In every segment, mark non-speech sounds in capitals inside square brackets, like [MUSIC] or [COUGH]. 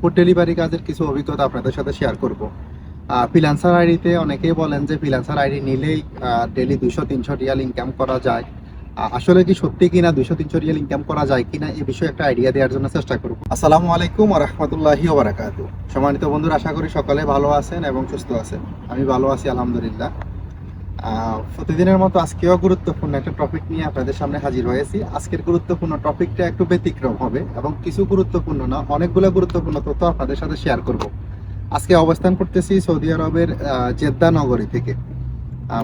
Food delivery কাজের কিছু অভিজ্ঞতা আপনাদের সাথে শেয়ার করব। ফ্রিল্যান্সার আইডিতে অনেকেই বলেন যে ফিলান্সার আইডি নিলেই ডেলি দুশো তিনশো রিয়াল ইনকাম করা যায়। আসলে কি সত্যি কিনা দুশো তিনশো রিয়াল ইনকাম করা যায় কিনা এই বিষয়ে একটা আইডিয়া দেওয়ার জন্য চেষ্টা করব। আসসালামু আলাইকুম রহমতুল্লাহি ওবরাকাত সম্মানিত বন্ধুরা, আশা করি সকালে ভালো আছেন এবং সুস্থ আছেন। আমি ভালো আছি, আলহামদুলিল্লাহ। প্রতিদিনের মতো আজকেও গুরুত্বপূর্ণ একটা টপিক নিয়ে আপনাদের সামনে হাজির হয়েছি। আজকের গুরুত্বপূর্ণ টপিকটা একটু ব্যতিক্রম হবে এবং কিছু গুরুত্বপূর্ণ না, অনেকগুলো গুরুত্বপূর্ণ তথ্য আপনাদের সাথে শেয়ার করব। আজকে অবস্থান করতেছি সৌদি আরবের জেদ্দা নগরী থেকে।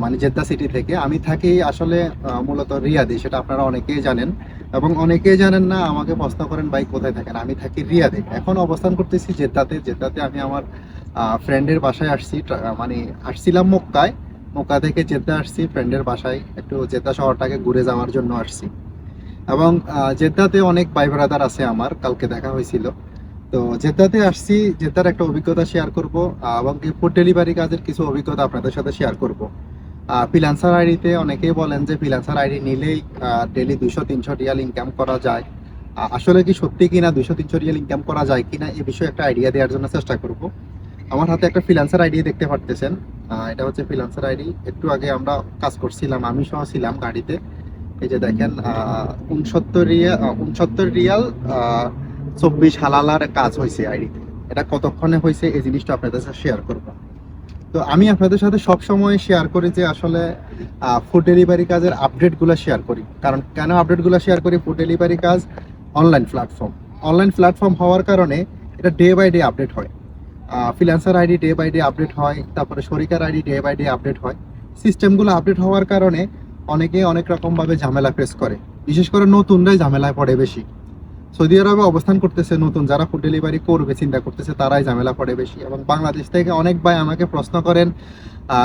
মানে জেদ্দা সিটি থেকে। আমি থাকি আসলে মূলত রিয়াদে, সেটা আপনারা অনেকেই জানেন। এবং অনেকেই জানেন না, আমাকে প্রশ্ন করেন, ভাই, কোথায় থাকেন? আমি থাকি রিয়াদে। এখন অবস্থান করতেছি জেদ্দাতে। জেদ্দাতে আমি আমার ফ্রেন্ডের বাসায় আসছি মানে আসছিলাম মক্কায়। মক্কা থেকে জেদ্দা আসছি ফ্রেন্ডের বাসায়। একটু জেদ্দা শহরটাকে ঘুরে যাওয়ার জন্য আসছি। এবং জেদ্দাতে অনেক ভাই ব্রাদার আছে আমার, কালকে দেখা হয়েছিল। তো জেদ্দাতে আসছি, জেদ্দার একটা অভিজ্ঞতা শেয়ার করব এবং ফুড ডেলিভারি কাজের কিছু অভিজ্ঞতা আপনাদের সাথে শেয়ার করব। ফ্রিল্যান্সার আইডিতে অনেকেই বলেন যে ফিলান্সার আইডি নিলেই ডেলি দুশো তিনশো রিয়াল ইনকাম করা যায়। আসলে কি সত্যি কিনা দুশো তিনশো রিয়াল ইনকাম করা যায় কিনা, এ বিষয়ে একটা আইডিয়া দেওয়ার জন্য চেষ্টা করব। আমার হাতে একটা ফ্রিল্যান্সার আইডি দেখতে পারতেছেন। এটা হচ্ছে ফ্রিল্যান্সার আইডি একটু আগে আমরা কাজ করছিলাম আমি সহ ছিলাম গাড়িতে। এই যে দেখেন উনসত্তর রিয়াল উনসত্তর রিয়াল চব্বিশ হালালার কাজ হয়েছে আইডিতে এটা কতক্ষণে হয়েছে এই জিনিসটা আপনাদের সাথে শেয়ার করব। তো আমি আপনাদের সাথে সব সময় শেয়ার করি যে আসলে ফুড ডেলিভারি কাজের আপডেটগুলো শেয়ার করি। কারণ কেন আপডেটগুলো শেয়ার করি ফুড ডেলিভারি কাজ? অনলাইন প্ল্যাটফর্ম অনলাইন প্ল্যাটফর্ম হওয়ার কারণে এটা ডে বাই ডে আপডেট হয়। Freelancer ID day by day update হয়, তারপরে শরিকার ID day by day update হয়। সিস্টেমগুলো আপডেট হওয়ার কারণে অনেকে অনেক রকমভাবে ঝামেলা ফেস করে। বিশেষ করে নতুনরাই ঝামেলায় পড়ে বেশি। সৌদি আরবে অবস্থান করতেছে নতুন, যারা ফুড ডেলিভারি করবে, চিন্তা করতেছে তারাই ঝামেলা পড়ে বেশি। এবং বাংলাদেশ থেকে অনেক ভাই আমাকে প্রশ্ন করেন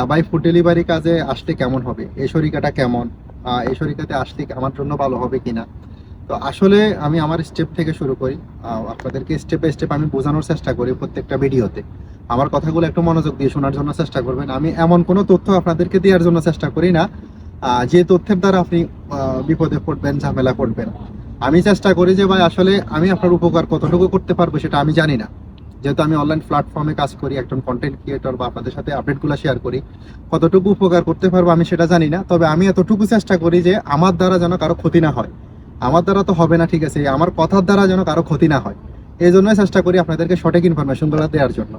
ভাই ফুড ডেলিভারি কাজে আসলে কেমন হবে? এই শরিকাটা কেমন? এই শরিকাতে আসলে আমার জন্য ভালো হবে কিনা? তো আসলে আমি আমার স্টেপ থেকে শুরু করি। আপনাদেরকে স্টেপ বাই স্টেপ আমি বোঝানোর চেষ্টা করি প্রত্যেকটা ভিডিওতে আমার কথাগুলো একটু মনোযোগ দিয়ে শোনার জন্য চেষ্টা করবেন। আমি এমন কোনো তথ্য আপনাদেরকে দেওয়ার জন্য চেষ্টা করি না। যে তথ্যের দ্বারা আপনি বিপদে পড়বেন, ঝামেলা পড়বেন আমি চেষ্টা করি যে ভাই আসলে আমি আপনার উপকার কতটুকু করতে পারব সেটা আমি জানি না। যেহেতু আমি অনলাইন প্ল্যাটফর্মে কাজ করি, একজন কন্টেন্ট ক্রিয়েটর বা আপনাদের সাথে আপডেটগুলো শেয়ার করি, কতটুকু উপকার করতে পারব আমি সেটা জানি না। তবে আমি এতটুকু চেষ্টা করি যে আমার দ্বারা যেন কারও ক্ষতি না হয়। আমার দ্বারা তো হবে না, ঠিক আছে। আমার কথার দ্বারা যেন কারও ক্ষতি না হয়। এই জন্যই চেষ্টা করি আপনাদেরকে সঠিক ইনফরমেশনগুলো দেওয়ার জন্য।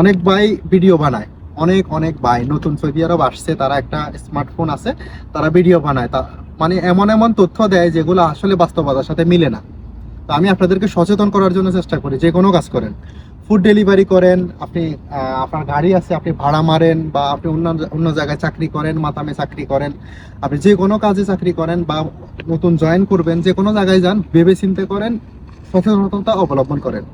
অনেক ভাই ভিডিও বানায়। অনেক অনেক ভাই, নতুন সৌদি আরব আসছে তারা একটা স্মার্টফোন আছে, তারা ভিডিও বানায়। তা মানে এমন এমন তথ্য দেয় যেগুলো আসলে বাস্তবতার সাথে মিলে না। তো আমি আপনাদেরকে সচেতন করার জন্য চেষ্টা করি, যে কোনো কাজ করেন। ফুড ডেলিভারি করেন, আপনি আপনার গাড়ি আছে, আপনি ভাড়া মারেন বা আপনি অন্য অন্য জায়গায় চাকরি করেন, মাতামে চাকরি করেন, আপনি যে কোনো কাজে চাকরি করেন বা নতুন জয়েন করবেন, যে কোনো জায়গায় যান ভেবে চিন্তে করেন, সচেতনতা অবলম্বন করেন।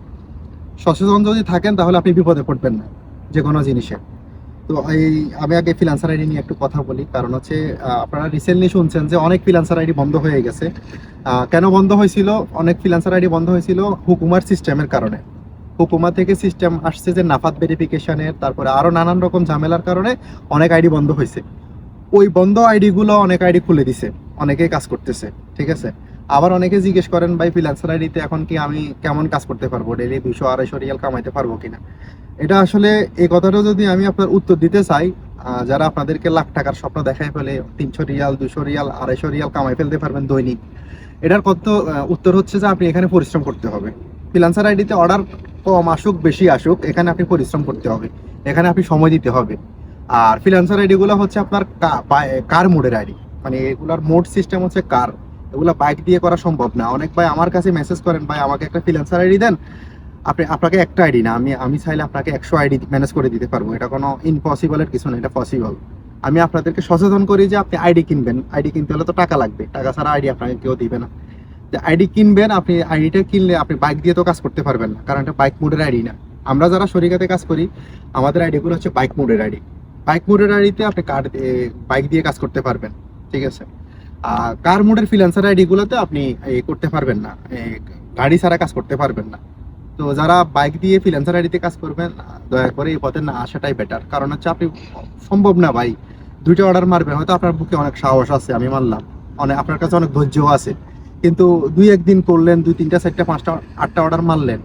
সচেতন যদি থাকেন, তাহলে আপনি বিপদে পড়বেন না, যে কোনো জিনিসে। তো এই, আমি আগে ফ্রিলান্সার আইডি নিয়ে একটু কথা বলি। কারণ হচ্ছে আপনারা রিসেন্টলি শুনছেন যে অনেক ফ্রিলান্সার আইডি বন্ধ হয়ে গেছে। কেন বন্ধ হয়েছিল? অনেক ফ্রিলান্সার আইডি বন্ধ হয়েছিল হুকুমার সিস্টেমের কারণে। হুকুমা থেকে সিস্টেম আসছে যে নাফাত ভেরিফিকেশনের তারপরে আরও নানান রকম ঝামেলার কারণে অনেক আইডি বন্ধ হয়েছে। ওই বন্ধ আইডি গুলো অনেক আইডি খুলে দিছে, অনেকেই কাজ করতেছে, ঠিক আছে? আবার অনেকে জিজ্ঞেস করেন, ভাই ফ্রিলান্সার আইডিতে এখন কি আমি কেমন কাজ করতে পারব? ডেলি দুশো আড়াইশো রিয়াল কামাইতে পারব কিনা? এটা আসলে এই কথাটা যদি আমি আপনার উত্তর দিতে চাই যারা আপনাদেরকে লাখ টাকার স্বপ্ন দেখায় ফেলে, তিনশো রিয়াল দুশো রিয়াল, আড়াইশো রিয়াল কামাই ফেলতে পারবেন দৈনিক, এটার কত উত্তর হচ্ছে যে আপনি এখানে পরিশ্রম করতে হবে। ফ্রিলান্সার আইডিতে অর্ডার কম আসুক, বেশি আসুক, এখানে আপনি পরিশ্রম করতে হবে, এখানে আপনি সময় দিতে হবে। আর ফ্রিলান্সার আইডি গুলো হচ্ছে আপনার কার মোডের আইডি? মানে এগুলার মোড সিস্টেম হচ্ছে কার? এগুলো বাইক দিয়ে করা সম্ভব না। অনেক ভাই আমার কাছে মেসেজ করেন, ভাই, আমাকে একটা ফ্রিলান্সার আইডি দেন। আপনি, আপনাকে একটা আইডি না, আমি আমি চাইলে আপনাকে একশো আইডি ম্যানেজ করে দিতে পারব। এটা কোনো ইম্পসিবলের কিছু না, এটা পসিবল আমি আপনাদেরকে সচেতন করি যে আপনি আইডি কিনবেন। আইডি কিনতে হলে তো টাকা লাগবে। টাকা ছাড়া আইডি আপনাকে কেউ দিবে না। যে আইডি কিনবেন, আপনি আইডিটা কিনলে আপনি বাইক দিয়ে তো কাজ করতে পারবেন না, কারণ এটা বাইক মোডের আইডি না। আমরা যারা শরিকাতে কাজ করি, আমাদের আইডিগুলো হচ্ছে বাইক মোডের আইডি বাইক মোডের আইডিতে আপনি কার্ড বাইক দিয়ে কাজ করতে পারবেন। ঠিক আছে? কার মোডের ফ্রিল্যান্সার আইডিগুলোতে আপনি করতে পারবেন না। গাড়ি ছাড়া কাজ করতে পারবেন না। তো যারা বাইক দিয়ে ফ্রিল্যান্সার আইডিতে কাজ করবেন, দয়া করে এই পথে না আসাটাই বেটার কারণ হচ্ছে আপনি সম্ভব না ভাই। দুইটা অর্ডার মারবেন, হয়তো আপনার বুকে অনেক সাহস আছে, আমি মানলাম। অনেক আপনার কাছে অনেক ধৈর্য আছে। কিন্তু দুই একদিন করলেন, দুই তিনটা, চারটা, পাঁচটা, আটটা অর্ডার মারলেন।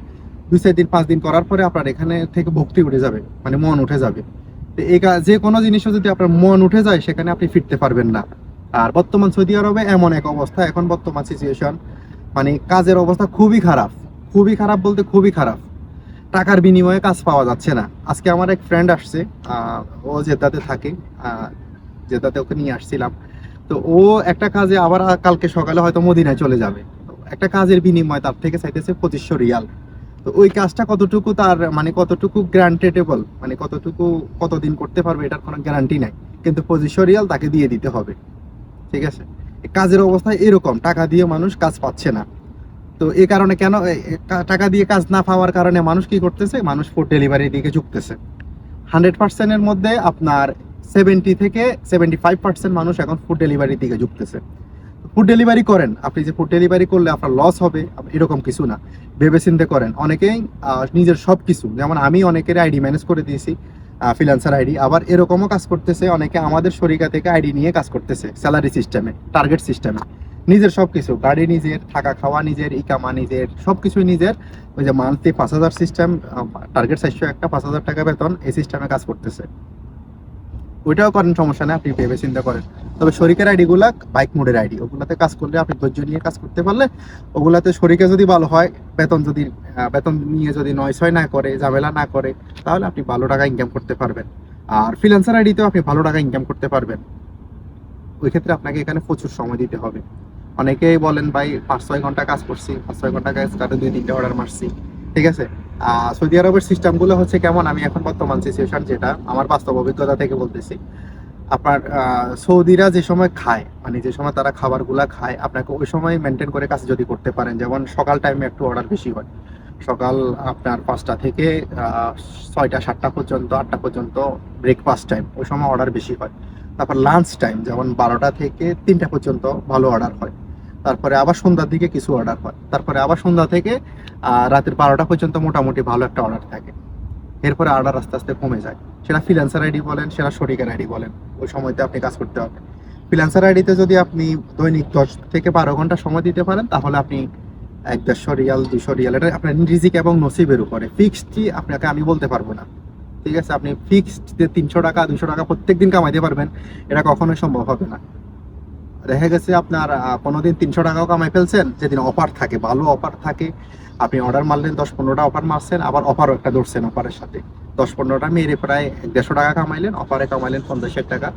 দুই, চার দিন, পাঁচ দিন করার পরে আপনার এখানে থেকে ভক্তি উঠে যাবে মানে মন উঠে যাবে। তো এই যে কোনো জিনিসও যদি আপনার মন উঠে যায়, সেখানে আপনি ফিরতে পারবেন না। আর বর্তমান সৌদি আরবে এমন এক অবস্থা, এখন বর্তমান সিচুয়েশন মানে কাজের অবস্থা খুবই খারাপ খুবই খারাপ বলতে খুবই খারাপ। টাকার বিনিময়ে কাজ পাওয়া যাচ্ছে না। আজকে আমার এক ফ্রেন্ড আসছে ও জেদ্দাতে থাকে জেদ্দাতে ওকে নিয়ে আসছিলাম। তো ও একটা কাজে আবার কালকে সকালে হয়তো মদিনায় চলে যাবে। একটা কাজের বিনিময়ে তার থেকে চাইতেছে পঁচিশশো রিয়াল। তো ওই কাজটা কতটুকু তার মানে কতটুকু গ্রান্টেডেবল মানে কতটুকু কতদিন করতে পারবে এটার কোনো গ্যারান্টি নাই। কিন্তু পঁচিশশো রিয়াল তাকে দিয়ে দিতে হবে। ঠিক আছে? কাজের অবস্থা এরকম, টাকা দিয়ে মানুষ কাজ পাচ্ছে না। তো এ কারণে কেন টাকা দিয়ে কাজ না পাওয়ার কারণে মানুষ কি করতেছে? মানুষ ফুড ডেলিভারির দিকে ঝুঁকতেছে। হান্ড্রেড পার্সেন্টের মধ্যে আপনার সেভেন্টি থেকে সেভেন্টি ফাইভ পার্সেন্ট মানুষ এখন ফুড ডেলিভারির দিকে ঝুঁকতেছে। ফুড ডেলিভারি করেন, আপনি যে ফুড ডেলিভারি করলে আপনার লস হবে, এরকম কিছু না। ভেবে চিন্তে করেন, অনেকেই নিজের সব কিছু যেমন আমি অনেকের আইডি ম্যানেজ করে দিয়েছি। ফ্রিল্যান্সার আইডি আবার এরকমও কাজ করতেছে, অনেকে আমাদের শরিকা থেকে আইডি নিয়ে কাজ করতেছে স্যালারি সিস্টেমে টার্গেট সিস্টেমে নিজের সব কিছু গাড়ি নিজের, থাকা খাওয়া নিজের, ইকামা নিজের সব কিছুই নিজের। ওই যে মান্থলি পাঁচ হাজার সিস্টেম টার্গেট চারশো একটা পাঁচ হাজার টাকা বেতন, এই সিস্টেমে কাজ করতেছে। ওইটাও করেন, সমস্যা নেই, আপনি ভেবে চিন্তা করেন। তবে শরিকের আইডি গুলা বাইক মোডের আইডি, ওগুলাতে কাজ করলে আপনি ধৈর্য নিয়ে কাজ করতে পারলে ওগুলাতে শরিকে যদি ভালো হয়, বেতন যদি বেতন নিয়ে যদি নয় ছয় না করে, ঝামেলা না করে, তাহলে আপনি ভালো টাকা ইনকাম করতে পারবেন। আর ফ্রিল্যান্সার আইডিতেও আপনি ভালো টাকা ইনকাম করতে পারবেন। ওই ক্ষেত্রে আপনাকে এখানে প্রচুর সময় দিতে হবে। অনেকেই বলেন, ভাই পাঁচ ছয় ঘণ্টা কাজ করছি পাঁচ ছয় ঘণ্টা কাজ করে দুই তিনটে অর্ডার মারছি। ঠিক আছে? সৌদি আরবের সিস্টেমগুলো হচ্ছে কেমন? আমি এখন বর্তমান সিচুয়েশন যেটা, আমার বাস্তব অভিজ্ঞতা থেকে বলতেছি। আপনার সৌদিরা যে সময় খায় মানে যে সময় তারা খাবারগুলা খায়, আপনাকে ওই সময় মেনটেন করে কাজ যদি করতে পারেন, যেমন সকাল টাইমে একটু অর্ডার বেশি হয়। সকাল আপনার পাঁচটা থেকে ছয়টা, সাতটা পর্যন্ত, আটটা পর্যন্ত ব্রেকফাস্ট টাইম ওই সময় অর্ডার বেশি হয়। তারপর লাঞ্চ টাইম যেমন বারোটা থেকে তিনটা পর্যন্ত ভালো অর্ডার হয়। তারপরে আবার সন্ধ্যার দিকে কিছু অর্ডার হয়। তারপরে আবার সন্ধ্যা থেকে রাতের বারোটা পর্যন্ত মোটামুটি ভালো একটা অর্ডার থাকে। এরপরে অর্ডার আস্তে আস্তে কমে যায়। সেটা ফ্রিল্যান্সার আইডি বলেন, সেটা শরিকের আইডি বলেন, ওই সময়তে আপনি কাজ করতে হবে। ফ্রিল্যান্সার আইডিতে যদি আপনি দৈনিক দশ থেকে বারো ঘণ্টা সময় দিতে পারেন, তাহলে আপনি এক দেড়শো রিয়াল দুশো রিয়াল, এটা আপনার রিজিক এবং নসিবের উপরে। ফিক্সডটি আপনাকে আমি বলতে পারব না। ঠিক আছে? আপনি ফিক্সড যে তিনশো টাকা দুশো টাকা প্রত্যেকদিন কামাইতে পারবেন, এটা কখনোই সম্ভব হবে না। দেখা গেছে আপনার কোনোদিন তিনশো টাকাও কামাই ফেলছেন, যেদিন অফার থাকে, ভালো অফার থাকে, আপনি অর্ডার মারলেন, দশ পনেরোটা অফার মারছেন, আবার অফারও একটা ধরছেন অফারের সাথে। দশ পনেরোটা মেরে প্রায় দেড়শো টাকা কামাইলেন অফারে কামাইলেন পঞ্চাশ ষাট টাকা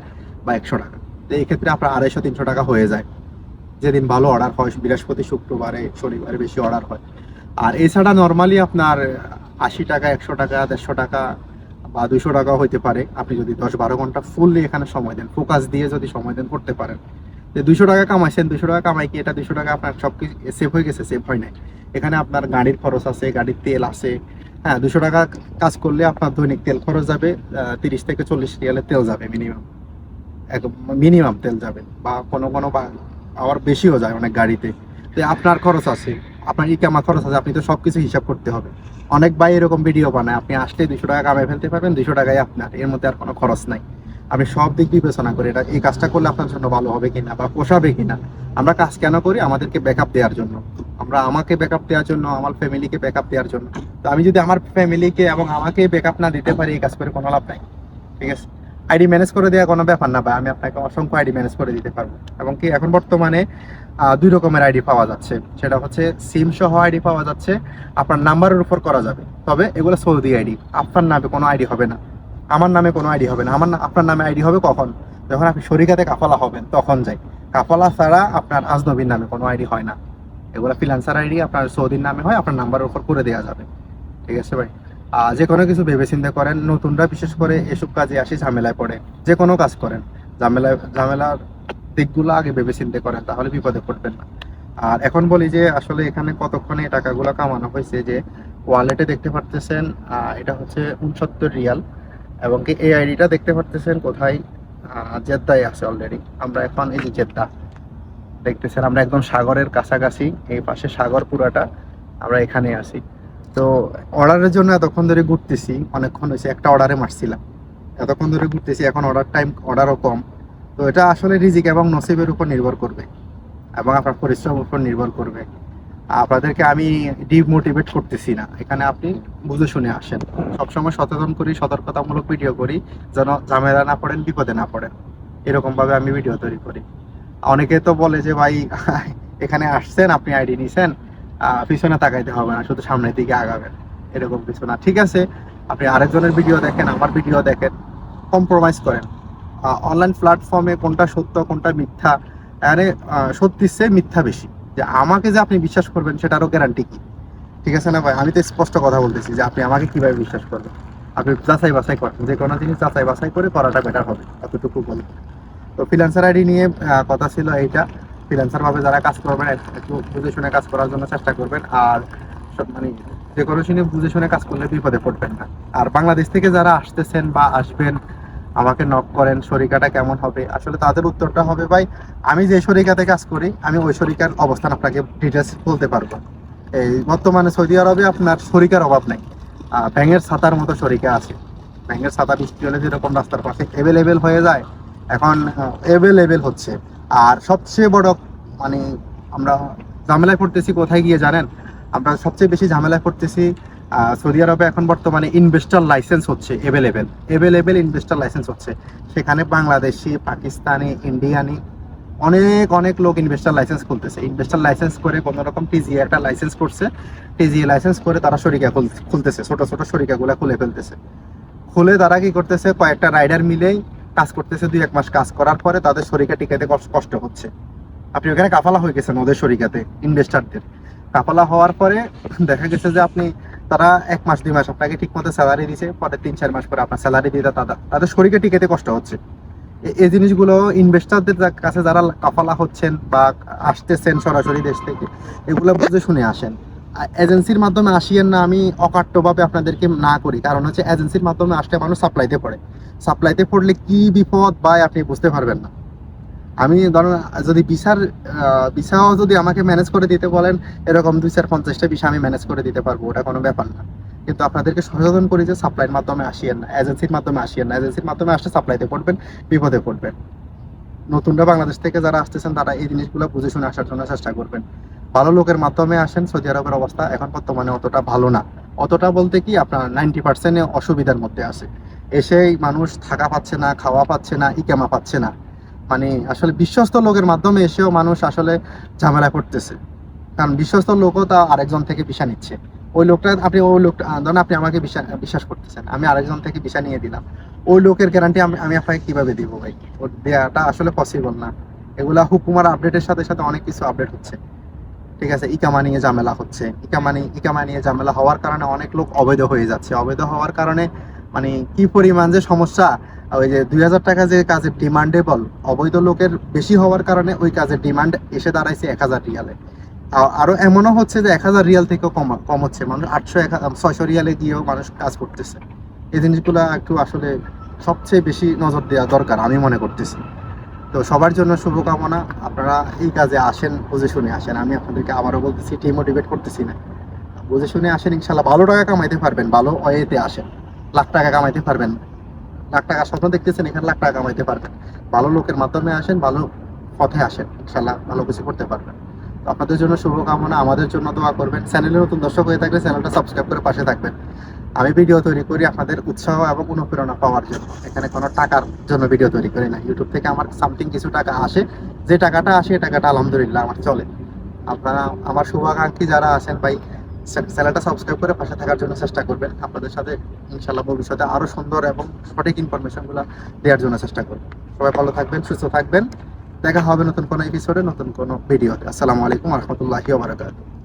বা একশো টাকা। তো এই ক্ষেত্রে আপনার আড়াইশো, তিনশো টাকা হয়ে যায়। যেদিন ভালো অর্ডার হয়, বৃহস্পতি, শুক্রবারে, শনিবারে বেশি অর্ডার হয়। আর এছাড়া নর্মালি আপনার আশি টাকা, একশো টাকা, দেড়শো টাকা বা দুশো টাকাও হইতে পারে। আপনি যদি দশ বারো ঘণ্টা ফুললি এখানে সময় দেন ফোকাস দিয়ে যদি সময় দেন, করতে পারেন। যে দুশো টাকা কামাইছেন দুশো টাকা কামাই কি এটা দুশো টাকা আপনার সব কিছু সেভ হয়ে গেছে সেভ হয় নাই? এখানে আপনার গাড়ির খরচ আছে, গাড়ির তেল আছে। হ্যাঁ দুশো টাকা কাজ করলে আপনার দৈনিক তেল খরচ যাবে তিরিশ থেকে চল্লিশ রিয়ালের তেল যাবে মিনিমাম এক মিনিমাম তেল যাবে, বা কোনো কোনো বা আবার বেশিও যায় অনেক গাড়িতে। তো আপনার খরচ আছে, আপনার ইকামা খরচ আছে, আপনি তো সব কিছু হিসাব করতে হবে। অনেক ভাই এরকম ভিডিও বানায়, আপনি আসলে দুশো টাকা কামাই ফেলতে পারবেন দুশো টাকাই আপনার, এর মধ্যে আর কোনো খরচ নাই। আপনি সব দিক বিবেচনা করি এটা, এই কাজটা করলে আপনার জন্য ভালো হবে কিনা বা পোষাবে কিনা। আমরা কাজ কেন করি? আমাদেরকে ব্যাকআপ দেওয়ার জন্য। আমরা আমাকে ব্যাকআপ দেওয়ার জন্য, আমার ফ্যামিলিকে ব্যাকআপ দেওয়ার জন্য। তো আমি যদি আমার ফ্যামিলিকে এবং আমাকে ব্যাকআপ না দিতে পারি, এই কাজ করে কোনো লাভ নাই। ঠিক আছে? আইডি ম্যানেজ করে দেওয়া কোনো ব্যাপার না ভাই, আমি আপনাকে অসংখ্য আইডি ম্যানেজ করে দিতে পারব। এবং কি এখন বর্তমানে দুই রকমের আইডি পাওয়া যাচ্ছে। সেটা হচ্ছে সিম সহ আইডি পাওয়া যাচ্ছে। আপনার নাম্বারের উপর করা যাবে। তবে এগুলো সৌদি আইডি আপনার নামে কোনো আইডি হবে না। আমার নামে কোনো আইডি হবে না। আমার আপনার নামে আইডি হবে কখন? যখন আপনি শরিকাতে কাফালা হবেন, তখন যাই। কাফালা ছাড়া আপনার আজনবীর নামে কোনো আইডি হয় না। এগুলো ফ্রিল্যান্সার আইডি, আপনার সৌদির নামে হয়, আপনার নাম্বারের উপর করে দেওয়া যাবে। ঠিক আছে ভাই? যে কোনো কিছু ভেবে চিন্তা করেন, নতুনরা বিশেষ করে এসব কাজে আসি, ঝামেলায় পড়ে। যে কোনো কাজ করেন। ঝামেলায়, ঝামেলার দিকগুলো আগে ভেবে চিন্তা করেন, তাহলে বিপদে পড়বেন না। আর এখন বলি যে, আসলে এখানে কতক্ষণে টাকাগুলো কামানো হয়েছে যে ওয়ালেটে দেখতে পারতেছেন এটা হচ্ছে উনসত্তর রিয়াল। এবং কি এই আইডিটা দেখতে পারতেছেন কোথায়? জেদ্দায় আছে অলরেডি আমরা এখন এই যে জেদ্দা, দেখতেছেন আমরা একদম সাগরের কাছাকাছি, এই পাশে সাগর পুরাটা, আমরা এখানে আছি। তো অর্ডারের জন্য এতক্ষণ ধরে ঘুরতেছি, অনেকক্ষণ হয়েছে, একটা অর্ডারে মারছিলাম। এতক্ষণ ধরে ঘুরতেছি, এখন অর্ডার টাইম অর্ডারও কম। তো এটা আসলে রিজিক এবং নসিবের উপর নির্ভর করবে, এবং আপনার পরিশ্রমের উপর নির্ভর করবে। আপনাদেরকে আমি ডিমোটিভেট করতেছি না। এখানে আপনি বুঝে শুনে আসেন। সবসময় সচেতন করি সতর্কতামূলক ভিডিও করি যেন ঝামেলা না পড়েন বিপদে না পড়েন। এরকম ভাবে আমি ভিডিও তৈরি করি। অনেকে তো বলে যে ভাই [LAUGHS] এখানে আসছেন আপনি আইডি নিছেন পিছনে তাকাইতে হবে না শুধু সামনের দিকে আগাবেন। এরকম কিছু না। ঠিক আছে আপনি আরেকজনের ভিডিও দেখেন আমার ভিডিও দেখেন কম্প্রোমাইজ করেন। অনলাইন প্ল্যাটফর্মে কোনটা সত্য কোনটা মিথ্যা? আরে আহ, সত্যির চেয়ে মিথ্যা বেশি। যে আমাকে যে আপনি বিশ্বাস করবেন সেটারও গ্যারান্টি কি? ঠিক আছে না ভাই? আমি তো স্পষ্ট কথা বলতেছি যে আপনি আমাকে কীভাবে বিশ্বাস করবেন? আপনি যাচাই বাছাই করেন। যে কোনো জিনিস যাচাই বাছাই করে করাটা বেটার হবে, এতটুকু বলি। তো ফ্রিল্যান্সার আইডি নিয়ে কথা ছিল এইটা। ফ্রিল্যান্সার ভাবে যারা কাজ করবেন, একটু বুঝে শুনে কাজ করার জন্য চেষ্টা করবেন। আর সব- মানে যে কোনো শুনে বুঝে শুনে কাজ করলে বিপদে পড়বেন না। আর বাংলাদেশ থেকে যারা আসতেছেন বা আসবেন আমাকে নক করেন, শরিকাটা কেমন হবে? আসলে তাদের উত্তরটা হবে, ভাই, আমি যে শরিকাতে কাজ করি, আমি ওই শরিকার অবস্থান আপনাকে ডিটেলস বলতে পারব। এই বর্তমানে সৌদি আরবে আপনার শরিকার অভাব নেই। ব্যাঙের ছাতার মতো শরিকা আছে। ব্যাঙের ছাতা বৃষ্টি হলে যেরকম রাস্তার পাশে অ্যাভেলেবেল হয়ে যায়, এখন অ্যাভেলেবেল হচ্ছে। আর সবচেয়ে বড় মানে আমরা ঝামেলায় পড়তেছি কোথায় গিয়ে জানেন? আমরা সবচেয়ে বেশি ঝামেলায় পড়তেছি সৌদি আরবে এখন বর্তমানে ইনভেস্টার লাইসেন্স হচ্ছে অ্যাভেলেবেল অ্যাভেলেবেল ইনভেস্টার লাইসেন্স হচ্ছে। সেখানে বাংলাদেশি, পাকিস্তানি, ইন্ডিয়ানি অনেক অনেক লোক ইনভেস্টার লাইসেন্স খুলতেছে। ইনভেস্টার লাইসেন্স করে কোনো রকম টিজিএ একটা লাইসেন্স করছে। টিজি লাইসেন্স করে তারা শরিকা খুল- খুলতেছে, ছোট ছোট শরিকাগুলো খুলে ফেলতেছে। খুলে তারা কি করতেছে? কয়েকটা রাইডার মিলেই কাজ করতেছে, দুই এক মাস কাজ করার পরে তাদের শরিকা টিকাতে কষ্ট- কষ্ট হচ্ছে। আপনি ওখানে কাফালা হয়ে গেছেন ওদের শরিকাতে ইনভেস্টারদের কাফালা হওয়ার পরে দেখা গেছে যে আপনি তারা এক মাস, দুই মাস আপনাকে ঠিক মতো স্যালারি দিছে, পরে তিন, চার মাস পরে আপনার স্যালারি দিতে তাদের তাদের শরীরে টিকেতে কষ্ট হচ্ছে। এই জিনিসগুলো ইনভেস্টারদের কাছে যারা কাফালা হচ্ছেন বা আসতেছেন সরাসরি দেশ থেকে, এগুলো বুঝে শুনে আসেন। এজেন্সির মাধ্যমে আসিয়েন না, আমি অকাট্যভাবে আপনাদেরকে না করি। কারণ হচ্ছে এজেন্সির মাধ্যমে আসলে মানুষ সাপ্লাইতে পড়ে। সাপ্লাইতে পড়লে কি বিপদ বা আপনি বুঝতে পারবেন না। আমি ধরুন, যদি ভিসার ভিসাও যদি আমাকে ম্যানেজ করে দিতে বলেন, এরকম দুই চার পঞ্চাশটা ভিসা আমি ম্যানেজ করে দিতে পারব, ওটা কোনো ব্যাপার না। কিন্তু আপনাদেরকে সচেতন করি যে সাপ্লাইয়ের মাধ্যমে আসিয়েন না এজেন্সির মাধ্যমে আসিয়েন না। এজেন্সির মাধ্যমে আসলে সাপ্লাইতে পড়বেন, বিপদে পড়বেন। নতুনরা বাংলাদেশ থেকে যারা আসতেছেন, তারা এই জিনিসগুলো বুঝে শুনে আসার জন্য চেষ্টা করবেন। ভালো লোকের মাধ্যমে আসেন, সৌদি আরবের অবস্থা এখন বর্তমানে অতটা ভালো না। অতটা বলতে কি, আপনার নাইনটি পার্সেন্ট অসুবিধার মধ্যে আছে। এসেই মানুষ থাকা পাচ্ছে না, খাওয়া পাচ্ছে না, ইকামা পাচ্ছে না। মানে আসলে বিশ্বস্ত লোকের মাধ্যমে এসেও মানুষ আসলে ঝামেলায় পড়তেছে। কারণ বিশ্বস্ত লোকও তা আরেকজন থেকে বিষা নিচ্ছে। ওই লোকটা, আপনি ওই লোকটা ধরুন আপনি আমাকে বিশ্বাস করতেছেন, আমি আরেকজন থেকে বিষা নিয়ে দিলাম। ওই লোকের গ্যারান্টি আমি আমি আপনাকে কীভাবে দিব ভাই? ওর দেওয়াটা আসলে পসিবল না। এগুলা হুকুমার আপডেটের সাথে সাথে অনেক কিছু আপডেট হচ্ছে। ঠিক আছে, ইকামা নিয়ে ঝামেলা হচ্ছে। ইকামা নিয়ে ইকামা নিয়ে ঝামেলা হওয়ার কারণে অনেক লোক অবৈধ হয়ে যাচ্ছে। অবৈধ হওয়ার কারণে মানে কি পরিমাণ যে সমস্যা ওই যে দুই হাজার টাকা যে কাজের ডিমান্ডেবল অবৈধ লোকের বেশি হওয়ার কারণে ওই কাজের ডিমান্ড এসে দাঁড়াইছে এক হাজার রিয়ালে। আরও এমনও হচ্ছে যে এক হাজার রিয়াল থেকেও কম কম হচ্ছে মানুষ আটশো এক ছয়শো রিয়ালে গিয়েও মানুষ কাজ করতেছে। এই জিনিসগুলো একটু আসলে সবচেয়ে বেশি নজর দেওয়া দরকার আমি মনে করতেছি। তো সবার জন্য শুভকামনা, আপনারা এই কাজে আসেন, বুঝে শুনে আসেন। আমি আপনাদেরকে আবারও বলতেছি ডিমোটিভেট করতেছি না। বুঝে শুনে আসেন, ইনশাল্লাহ ভালো টাকা কামাইতে পারবেন, ভালো ওয়েতে আসেন। লাখ টাকা কামাইতে পারবেন। লাখ টাকা স্বপ্ন দেখতেছেন, এখানে লাখ টাকা কামাইতে পারবেন। ভালো লোকের মাধ্যমে আসেন, ভালো পথে আসেন, ইনশাল্লাহ ভালো কিছু করতে পারবেন। আপনাদের জন্য শুভকামনা, আমাদের জন্য দোয়া করবেন। চ্যানেলে নতুন দর্শক হয়ে থাকলে চ্যানেলটা সাবস্ক্রাইব করে পাশে থাকবেন। আমি ভিডিও তৈরি করি আপনাদের উৎসাহ এবং অনুপ্রেরণা পাওয়ার জন্য। এখানে কোনো টাকার জন্য ভিডিও তৈরি করি না। ইউটিউব থেকে আমার সামথিং কিছু টাকা আসে, যে টাকাটা আসে, এই টাকাটা আলহামদুলিল্লাহ আমার চলে। আপনারা, আমার শুভাকাঙ্ক্ষী যারা আছেন ভাই চ্যানেলটা সাবস্ক্রাইব করে পাশে থাকার জন্য চেষ্টা করবেন। আপনাদের সাথে ইনশাল্লাহ ভবিষ্যতে আরও সুন্দর এবং সঠিক ইনফরমেশনগুলো দেওয়ার জন্য চেষ্টা করবেন সবাই ভালো থাকবেন, সুস্থ থাকবেন। দেখা হবে নতুন কোনো এপিসোডে নতুন কোনো ভিডিওতে আসসালামু আলাইকুম রহমতুল্লাহি ওবরাকাতুহু